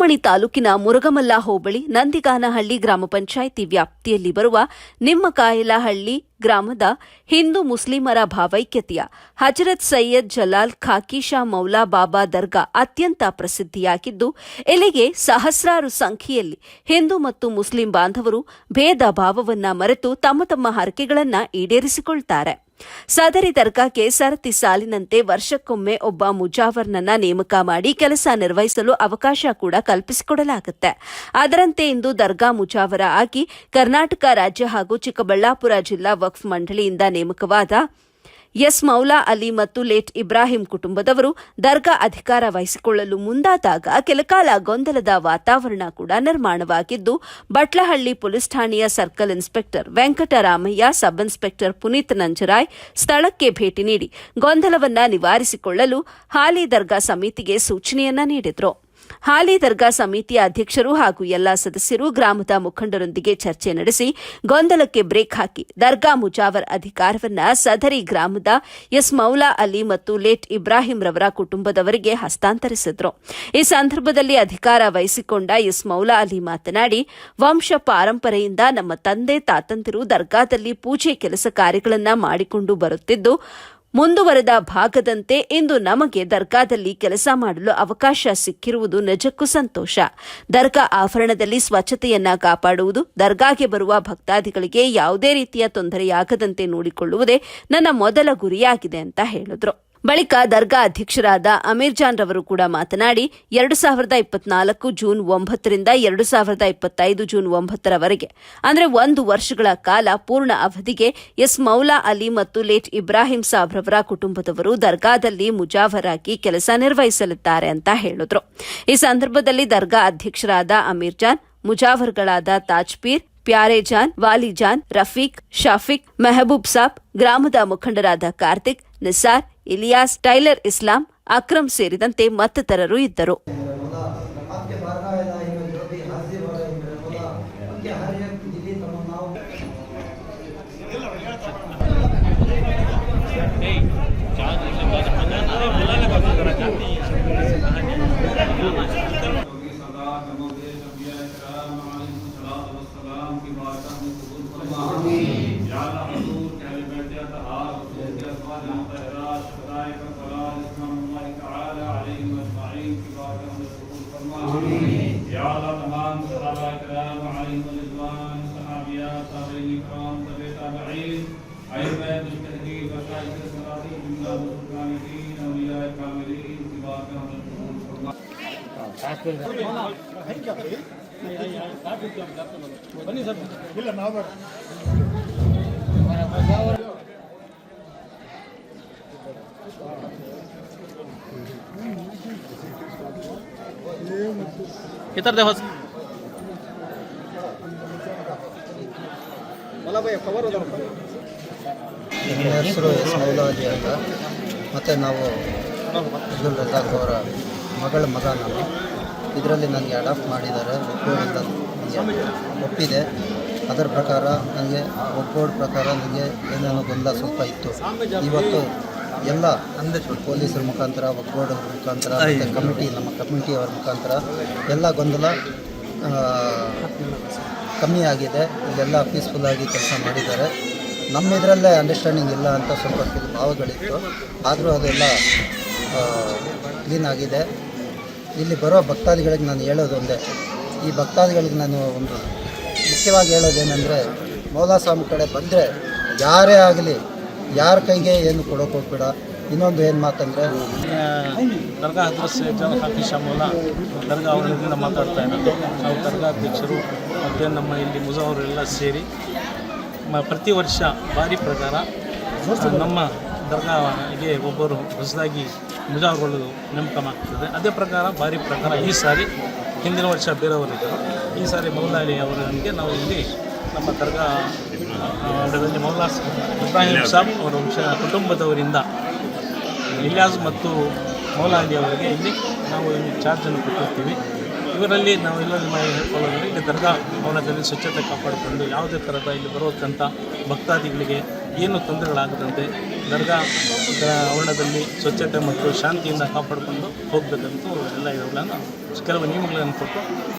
ಚಿಂತಾಮಣಿ ತಾಲೂಕಿನ ಮುರುಗಮಲ್ಲ ಹೋಬಳಿ ನಂದಿಗಾನಹಳ್ಳಿ ಗ್ರಾಮ ಪಂಚಾಯಿತಿ ವ್ಯಾಪ್ತಿಯಲ್ಲಿ ಬರುವ ನಿಮ್ಮಕಾಯಲಹಳ್ಳಿ ಗ್ರಾಮದ ಹಿಂದೂ ಮುಸ್ಲಿಮರ ಭಾವೈಕ್ಯತೆಯ ಹಜರತ್ ಸೈಯದ್ ಜಲಾಲ್ ಖಾಕೀಶಾ ಮೌಲಾ ಬಾಬಾ ದರ್ಗಾ ಅತ್ಯಂತ ಪ್ರಸಿದ್ಧಿಯಾಗಿದ್ದು, ಇಲ್ಲಿಗೆ ಸಹಸ್ರಾರು ಸಂಖ್ಯೆಯಲ್ಲಿ ಹಿಂದೂ ಮತ್ತು ಮುಸ್ಲಿಂ ಬಾಂಧವರು ಭೇದ ಭಾವವನ್ನ ಮರೆತು ತಮ್ಮ ತಮ್ಮ ಹರಕೆಗಳನ್ನ ಈಡೇರಿಸಿಕೊಳ್ತಾರೆ. ಸದರಿ ದರ್ಗಾಕ್ಕೆ ಸರತಿ ಸಾಲಿನಂತೆ ವರ್ಷಕ್ಕೊಮ್ಮೆ ಒಬ್ಬ ಮುಜಾವರ್ನನ್ನ ನೇಮಕ ಮಾಡಿ ಕೆಲಸ ನಿರ್ವಹಿಸಲು ಅವಕಾಶ ಕೂಡ ಕಲ್ಪಿಸಿಕೊಡಲಾಗುತ್ತೆ. ಅದರಂತೆ ಇಂದು ದರ್ಗಾ ಮುಜಾವರ ಆಗಿ ಕರ್ನಾಟಕ ರಾಜ್ಯ ಹಾಗೂ ಚಿಕ್ಕಬಳ್ಳಾಪುರ ಜಿಲ್ಲಾ ವಕ್ಫ್ ಮಂಡಳಿಯಿಂದ ನೇಮಕವಾದ ಎಸ್ ಮೌಲಾ ಅಲಿ ಮತ್ತು ಲೇಟ್ ಇಬ್ರಾಹಿಂ ಕುಟುಂಬದವರು ದರ್ಗಾ ಅಧಿಕಾರ ವಹಿಸಿಕೊಳ್ಳಲು ಮುಂದಾದಾಗ ಕೆಲಕಾಲ ಗೊಂದಲದ ವಾತಾವರಣ ಕೂಡ ನಿರ್ಮಾಣವಾಗಿದ್ದು, ಬಟ್ಲಹಳ್ಳಿ ಪೊಲೀಸ್ ಠಾಣೆಯ circle inspector Venkataramaiah, sub inspector Puneeth Nanjarai ಸ್ಥಳಕ್ಕೆ ಭೇಟಿ ನೀಡಿ ಗೊಂದಲವನ್ನ ನಿವಾರಿಸಿಕೊಳ್ಳಲು ಹಾಲಿ ದರ್ಗಾ ಸಮಿತಿಗೆ ಸೂಚನೆಯನ್ನ ನೀಡಿದ್ರು. ಹಾಲಿ ದರ್ಗಾ ಸಮಿತಿಯ ಅಧ್ಯಕ್ಷರು ಹಾಗೂ ಎಲ್ಲಾ ಸದಸ್ಯರು ಗ್ರಾಮದ ಮುಖಂಡರೊಂದಿಗೆ ಚರ್ಚೆ ನಡೆಸಿ ಗೊಂದಲಕ್ಕೆ ಬ್ರೇಕ್ ಹಾಕಿ ದರ್ಗಾ ಮುಜಾವರ್ ಅಧಿಕಾರವನ್ನು ಸದರಿ ಗ್ರಾಮದ ಎಸ್ ಮೌಲಾ ಅಲಿ ಮತ್ತು ಲೇಟ್ ಇಬ್ರಾಹಿಂ ರವರ ಕುಟುಂಬದವರಿಗೆ ಹಸ್ತಾಂತರಿಸಿದ್ರು. ಈ ಸಂದರ್ಭದಲ್ಲಿ ಅಧಿಕಾರ ವಹಿಸಿಕೊಂಡ ಎಸ್ ಮೌಲಾ ಅಲಿ ಮಾತನಾಡಿ, ವಂಶ ಪಾರಂಪರೆಯಿಂದ ನಮ್ಮ ತಂದೆ ತಾತಂದಿರು ದರ್ಗಾದಲ್ಲಿ ಪೂಜೆ ಕೆಲಸ ಕಾರ್ಯಗಳನ್ನು ಮಾಡಿಕೊಂಡು ಬರುತ್ತಿದ್ದು ಮುಂದುವರೆದ ಭಾಗದಂತೆ ಇಂದು ನಮಗೆ ದರ್ಗಾದಲ್ಲಿ ಕೆಲಸ ಮಾಡಲು ಅವಕಾಶ ಸಿಕ್ಕಿರುವುದು ನಿಜಕ್ಕೂ ಸಂತೋಷ. ದರ್ಗಾ ಆವರಣದಲ್ಲಿ ಸ್ವಚ್ಛತೆಯನ್ನ ಕಾಪಾಡುವುದು, ದರ್ಗಾಗೆ ಬರುವ ಭಕ್ತಾದಿಗಳಿಗೆ ಯಾವುದೇ ರೀತಿಯ ತೊಂದರೆಯಾಗದಂತೆ ನೋಡಿಕೊಳ್ಳುವುದೇ ನನ್ನ ಮೊದಲ ಗುರಿಯಾಗಿದೆ ಅಂತ ಹೇಳಿದ್ರು. ಬಳಿಕ ದರ್ಗಾ ಅಧ್ಯಕ್ಷರಾದ ಅಮೀರ್ ಜಾನ್ ರವರು ಕೂಡ ಮಾತನಾಡಿ, ಎರಡು ಸಾವಿರದ ಇಪ್ಪತ್ನಾಲ್ಕು ಜೂನ್ ಒಂಬತ್ತರಿಂದ ಎರಡು ಸಾವಿರದ ಇಪ್ಪತ್ತೈದು ಜೂನ್ ಒಂಬತ್ತರವರೆಗೆ, ಅಂದರೆ ಒಂದು ವರ್ಷಗಳ ಕಾಲ ಪೂರ್ಣ ಅವಧಿಗೆ ಎಸ್ ಮೌಲಾ ಅಲಿ ಮತ್ತು ಲೇಟ್ ಇಬ್ರಾಹಿಂ ಸಾಬ್ ರವರ ಕುಟುಂಬದವರು ದರ್ಗಾದಲ್ಲಿ ಮುಜಾವರಾಗಿ ಕೆಲಸ ನಿರ್ವಹಿಸಲಿದ್ದಾರೆ ಅಂತ ಹೇಳಿದ್ರು. ಈ ಸಂದರ್ಭದಲ್ಲಿ ದರ್ಗಾ ಅಧ್ಯಕ್ಷರಾದ ಅಮೀರ್ ಜಾನ್, ಮುಜಾವರ್ಗಳಾದ ತಾಜ್ಪೀರ್ ಪ್ಯಾರೇಜಾನ್ ವಾಲಿಜಾನ್ ರಫೀಕ್, ಶಾಫಿಕ್, ಮೆಹಬೂಬ್ ಸಾಬ್, ಗ್ರಾಮದ ಮುಖಂಡರಾದ ಕಾರ್ತಿಕ್, ನಿಸಾರ್ ಇಲಿಯಾಸ್ ಟೈಲರ್ ಇಸ್ಲಾಂ ಅಕ್ರಮ್ ಸೇರಿದಂತೆ ಮತ್ತಿತರರು ಇದ್ದರು. على تمام صحابہ کرام علیہ الرضوان صحابیات تابعین کرام تبع تابعین ائمہ مجتہدین و شایخ صلاتی جملہ مستقامین اولیاء کاملین اتباع کرام ಬನ್ನಿ ಸರ್ ಇಲ್ಲ ನಾವು ಬೇಡ ಈ ಥರದೇ ಹೊಸ ನನ್ನ ಹೆಸರು ಮೌಲಾಜಿ ಅಂತ. ಮತ್ತು ನಾವು ಅಬ್ದುಲ್ ರಜಾಕ್ ಅವರ ಮಗಳ ಮಗ ನಾನು ಇದರಲ್ಲಿ ನನಗೆ ಅಡಾಪ್ಟ್ ಮಾಡಿದ್ದಾರೆ. ಒಪ್ಪೋರ್ಡ್ ಅಂತ ಒಪ್ಪಿದೆ. ಅದರ ಪ್ರಕಾರ ನನಗೆ ಒಪ್ಪೋರ್ಡ್ ಪ್ರಕಾರ ನನಗೆ ಏನೇನೋ ಗೊಂದಲ ಸ್ವಲ್ಪ ಇತ್ತು. ಇವತ್ತು ಎಲ್ಲ ಪೊಲೀಸರ ಮುಖಾಂತರ ಒಗ್ಬೋರ್ಡ್ ಮುಖಾಂತರ ಕಮಿಟಿ ನಮ್ಮ ಕಮಿಟಿಯವರ ಮುಖಾಂತರ ಎಲ್ಲ ಗೊಂದಲ ಕಮ್ಮಿ ಆಗಿದೆ. ಇಲ್ಲೆಲ್ಲ ಪೀಸ್ಫುಲ್ಲಾಗಿ ಕೆಲಸ ಮಾಡಿದ್ದಾರೆ. ನಮ್ಮ ಇದರಲ್ಲೇ ಅಂಡರ್ಸ್ಟ್ಯಾಂಡಿಂಗ್ ಇಲ್ಲ ಅಂತ ಸ್ವಲ್ಪ ಕೆಲವು ಭಾವಗಳಿತ್ತು. ಆದರೂ ಅದೆಲ್ಲ ಕ್ಲೀನ್ ಆಗಿದೆ. ಇಲ್ಲಿ ಬರೋ ಭಕ್ತಾದಿಗಳಿಗೆ ನಾನು ಹೇಳೋದು ಒಂದೇ. ಈ ಭಕ್ತಾದಿಗಳಿಗೆ ನಾನು ಒಂದು ಮುಖ್ಯವಾಗಿ ಹೇಳೋದೇನೆಂದರೆ ಮೌಲಾ ಸ್ವಾಮಿ ಕಡೆ ಬಂದರೆ ಯಾರೇ ಆಗಲಿ ಯಾರ ಕೈಗೆ ಏನು ಕೊಡೋಕೆ ಹೋಗ್ಬೇಡ. ಇನ್ನೊಂದು ಏನು ಮಾತಂದರೆ, ದರ್ಗಾ ಅಧ್ಯಕ್ಷ ಜನ ಹಾಕಿ ಶಾಮೂಲ ದರ್ಗಾ ಅವರಿಂದ ಮಾತಾಡ್ತಾ ಇರೋದು ನಾವು ದರ್ಗಾ ಅಧ್ಯಕ್ಷರು ಮತ್ತು ನಮ್ಮ ಇಲ್ಲಿ ಮುಜಾವರೆಲ್ಲ ಸೇರಿ ಪ್ರತಿ ವರ್ಷ ಬಾರಿ ಪ್ರಕಾರ ನಮ್ಮ ದರ್ಗಾಗೆ ಒಬ್ಬರು ಹೊಸದಾಗಿ ಮುಜಾವರ್ಗಳು ನೇಮಕವಾಗ್ತದೆ ಅದೇ ಪ್ರಕಾರ ಬಾರಿ ಪ್ರಕಾರ ಈ ಸಾರಿ ಹಿಂದಿನ ವರ್ಷ ಬೇರೆಯವರಿದ್ದರು ಈ ಸಾರಿ ಮೌಲಾಲಿ ಅವರೊಂದಿಗೆ ನಾವು ಇಲ್ಲಿ ನಮ್ಮ ದರ್ಗಾ ಅಂಡದಲ್ಲಿ ಮೌಲಾ ಇಬ್ರಾಹಿಂ ಸಾಬ್ ಅವರ ವಂಶ ಕುಟುಂಬದವರಿಂದ ಇಲಿಯಾಸ್ ಮತ್ತು ಮೌಲಾಲಿ ಅವರಿಗೆ ಇಲ್ಲಿ ನಾವು ಇಲ್ಲಿ ಚಾರ್ಜನ್ನು ಕೊಟ್ಟಿರ್ತೀವಿ. ಇವರಲ್ಲಿ ನಾವು ಇಲ್ಲ ಮಾಡಿ ಹೇಳ್ಕೊಳ್ಳೋದ್ರೆ ಇಲ್ಲಿ ದರ್ಗಾ ಭವನದಲ್ಲಿ ಸ್ವಚ್ಛತೆ ಕಾಪಾಡಿಕೊಂಡು ಯಾವುದೇ ಥರದ ಇಲ್ಲಿ ಬರುವಂಥ ಭಕ್ತಾದಿಗಳಿಗೆ ಏನು ತೊಂದರೆಗಳಾಗದಂತೆ ದರ್ಗಾ ಆವರಣದಲ್ಲಿ ಸ್ವಚ್ಛತೆ ಮತ್ತು ಶಾಂತಿಯಿಂದ ಕಾಪಾಡಿಕೊಂಡು ಹೋಗಬೇಕಂತೂ ಎಲ್ಲ ಇವುಗಳನ್ನು ಕೆಲವು ನಿಯಮಗಳನ್ನು ಕೊಟ್ಟು